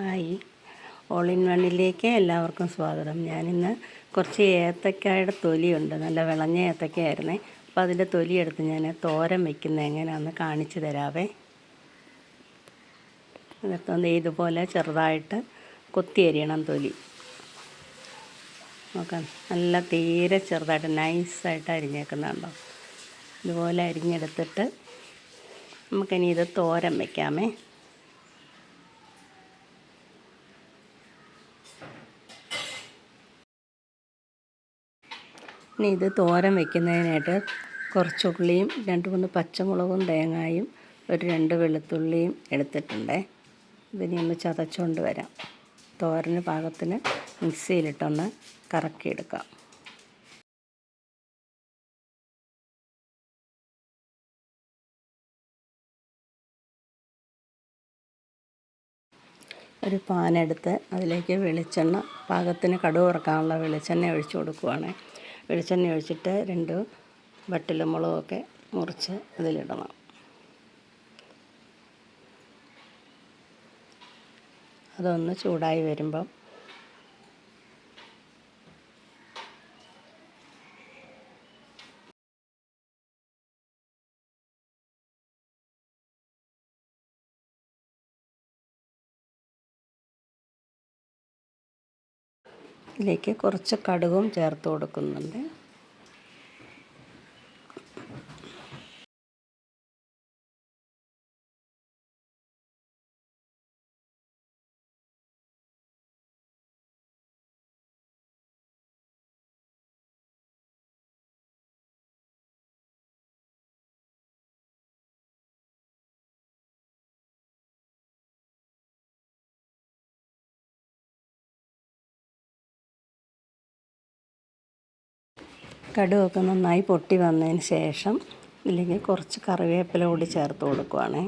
Hi. All in വണ്ണിലേക്ക് എല്ലാവർക്കും സ്വാഗതം. ഞാനിന്ന് കുറച്ച് ഏത്തക്കായുടെ തൊലിയുണ്ട്. നല്ല വിളഞ്ഞ ഏത്തക്കയായിരുന്നേ. അപ്പോൾ അതിന്റെ തൊലിയെടുത്ത് ഞാൻ തോരൻ വയ്ക്കുന്നത് എങ്ങനെയാണെന്ന് കാണിച്ചു തരാവേ. എന്നിട്ട് ഇതുപോലെ ചെറുതായിട്ട് കൊത്തി അരിയണം തൊലി. നോക്കാം. നല്ല തീരെ ചെറുതായിട്ട് നൈസായിട്ട് അരിഞ്ഞേക്കുന്നുണ്ടോ ഇതുപോലെ അരിഞ്ഞെടുത്തിട്ട് നമുക്കിനി ഇത് തോരൻ വയ്ക്കാമേ ഇനി ഇത് തോരൻ വെക്കുന്നതിനായിട്ട് കുറച്ച് ഉള്ളിയും രണ്ട് മൂന്ന് പച്ചമുളകും തേങ്ങായും ഒരു രണ്ട് വെളുത്തുള്ളിയും എടുത്തിട്ടുണ്ടേ. ഇതിനെ ഒന്ന് ചതച്ചുകൊണ്ട് വരാം. തോരന് പാകത്തിന് മിക്സിയിലിട്ടൊന്ന് കറക്കിയെടുക്കാം. ഒരു പാനെടുത്ത് അതിലേക്ക് വെളിച്ചെണ്ണ പാകത്തിന് കടുക് വറക്കാനുള്ള വെളിച്ചെണ്ണ ഒഴിച്ചു കൊടുക്കുവാണ്. വെളിച്ചെണ്ണ ഒഴിച്ചിട്ട് രണ്ട് വട്ടിലും മുളകൊക്കെ മുറിച്ച് അതിലിടണം. അതൊന്ന് ചൂടായി വരുമ്പം ഇതിലേക്ക് കുറച്ച് കടുകും ചേർത്ത് കൊടുക്കുന്നുണ്ട്. കടുകൊക്കെ നന്നായി പൊട്ടി വന്നതിന് ശേഷം ഇല്ലെങ്കിൽ കുറച്ച് കറിവേപ്പില കൂടി ചേർത്ത് കൊടുക്കുവാണേ.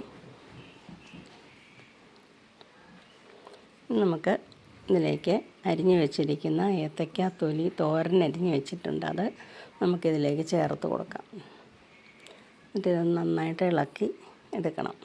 നമുക്ക് ഇതിലേക്ക് അരിഞ്ഞു വെച്ചിരിക്കുന്ന ഏത്തയ്ക്ക തൊലി തോരൻ അരിഞ്ഞു വെച്ചിട്ടുണ്ട്. അത് നമുക്കിതിലേക്ക് ചേർത്ത് കൊടുക്കാം. എന്നിട്ട് ഇത് നന്നായിട്ട് ഇളക്കി എടുക്കണം.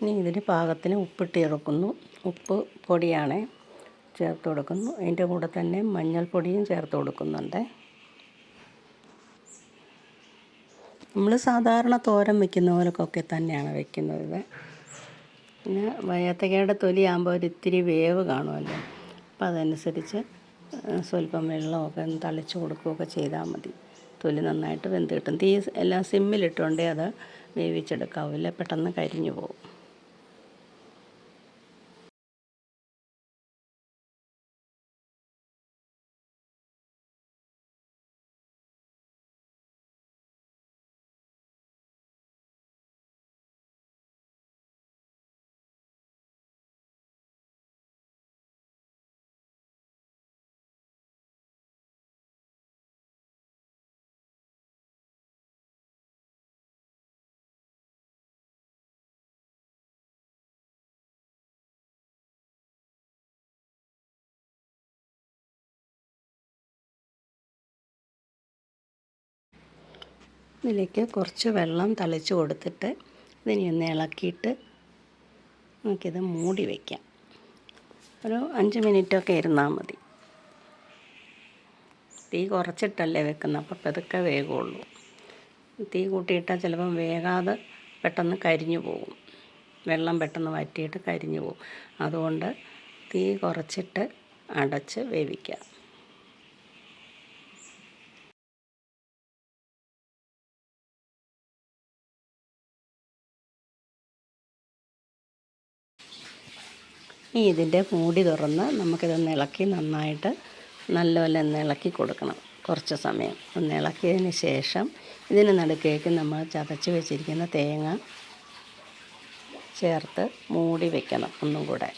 ഇനി ഇതിന് പാകത്തിന് ഉപ്പിട്ട് ചേർക്കുന്നു ഉപ്പ് പൊടിയാണ് ചേർത്ത് കൊടുക്കുന്നു. അതിന്റെ കൂടെ തന്നെ മഞ്ഞൾപ്പൊടിയും ചേർത്ത് കൊടുക്കുന്നുണ്ട്. നമ്മൾ സാധാരണ തോരൻ വെക്കുന്ന പോലൊക്കെ തന്നെയാണ് വെക്കുന്നത് ഇത്. പിന്നെ വയത്തക്കയുടെ തൊലി ആകുമ്പോൾ ഒരു ഇത്തിരി വേവ് കാണുമല്ലോ. അപ്പം അതനുസരിച്ച് സ്വല്പം വെള്ളമൊക്കെ ഒന്ന് തളിച്ച് കൊടുക്കുകയൊക്കെ ചെയ്താൽ മതി. തൊലി നന്നായിട്ട് വെന്ത് കിട്ടും. തീ എല്ലാം സിമ്മിലിട്ടുകൊണ്ടേ അത് വേവിച്ചെടുക്കാവില്ല പെട്ടെന്ന് കരിഞ്ഞു പോകും. ഇതിലേക്ക് കുറച്ച് വെള്ളം തളിച്ച് കൊടുത്തിട്ട് ഇതിനെ ഒന്ന് ഇളക്കിയിട്ട് നമുക്കിത് മൂടി വയ്ക്കാം ഒരു അഞ്ച് മിനിറ്റൊക്കെ ഇരുന്നാൽ മതി. തീ കുറച്ചിട്ടല്ലേ വെക്കുന്നത് അപ്പോൾ പതുക്കെ വേഗമുള്ളൂ തീ കൂട്ടിയിട്ടാൽ ചിലപ്പം വേകാതെ പെട്ടെന്ന് കരിഞ്ഞു പോകും. വെള്ളം പെട്ടെന്ന് വറ്റിയിട്ട് കരിഞ്ഞു പോകും. അതുകൊണ്ട് തീ കുറച്ചിട്ട് അടച്ച് വേവിക്കുക ഇനി ഇതിന്റെ മൂടി തുറന്ന് നമുക്കിതൊന്ന് ഇളക്കി നന്നായിട്ട് നല്ലപോലെ ഒന്ന് ഇളക്കി കൊടുക്കണം കുറച്ച് സമയം. ഒന്ന് ഇളക്കിയതിന് ശേഷം ഇതിന് നടുക്കേക്ക് നമ്മൾ ചതച്ച് വെച്ചിരിക്കുന്ന തേങ്ങ ചേർത്ത് മൂടി വെക്കണം ഒന്നും കൂടെ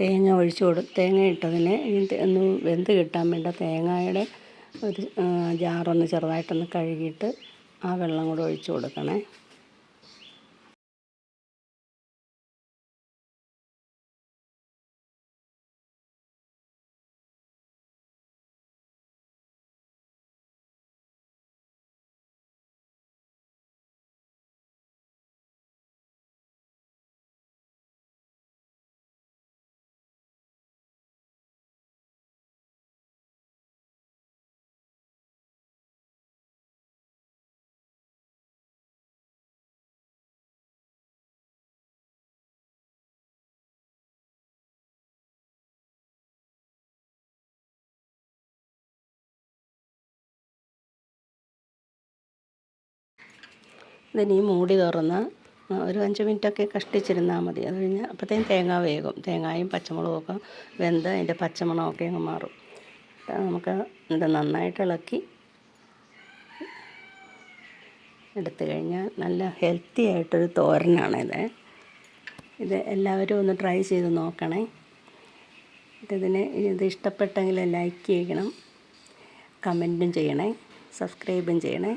തേങ്ങ ഒഴിച്ച് കൊടു തേങ്ങ ഇട്ടതിന് ഒന്ന് വെന്ത് കിട്ടാൻ വേണ്ട തേങ്ങയുടെ ഒരു ജാറൊന്ന് ചെറുതായിട്ടൊന്ന് കഴുകിയിട്ട് ആ വെള്ളം കൂടെ ഒഴിച്ച് കൊടുക്കണേ. ഇതിനി മൂടി തുറന്ന് ഒരു അഞ്ച് മിനിറ്റൊക്കെ കഷ്ടിച്ചിരുന്നാൽ മതി. അത് കഴിഞ്ഞ് അപ്പോഴത്തേക്കും തേങ്ങ വേകും. തേങ്ങയും പച്ചമുളകും ഒക്കെ വെന്ത് അതിന്റെ പച്ചമണമൊക്കെ അങ്ങ് മാറും. നമുക്ക് ഇത് നന്നായിട്ട് ഇളക്കി എടുത്തു കഴിഞ്ഞാൽ നല്ല ഹെൽത്തി ആയിട്ടൊരു തോരനാണിത് ഇത്. എല്ലാവരും ഒന്ന് ട്രൈ ചെയ്ത് നോക്കണേ. ഇതിന് ഇത് ഇഷ്ടപ്പെട്ടെങ്കിൽ ലൈക്ക് ചെയ്യണം കമന്റും ചെയ്യണേ സബ്സ്ക്രൈബും ചെയ്യണേ.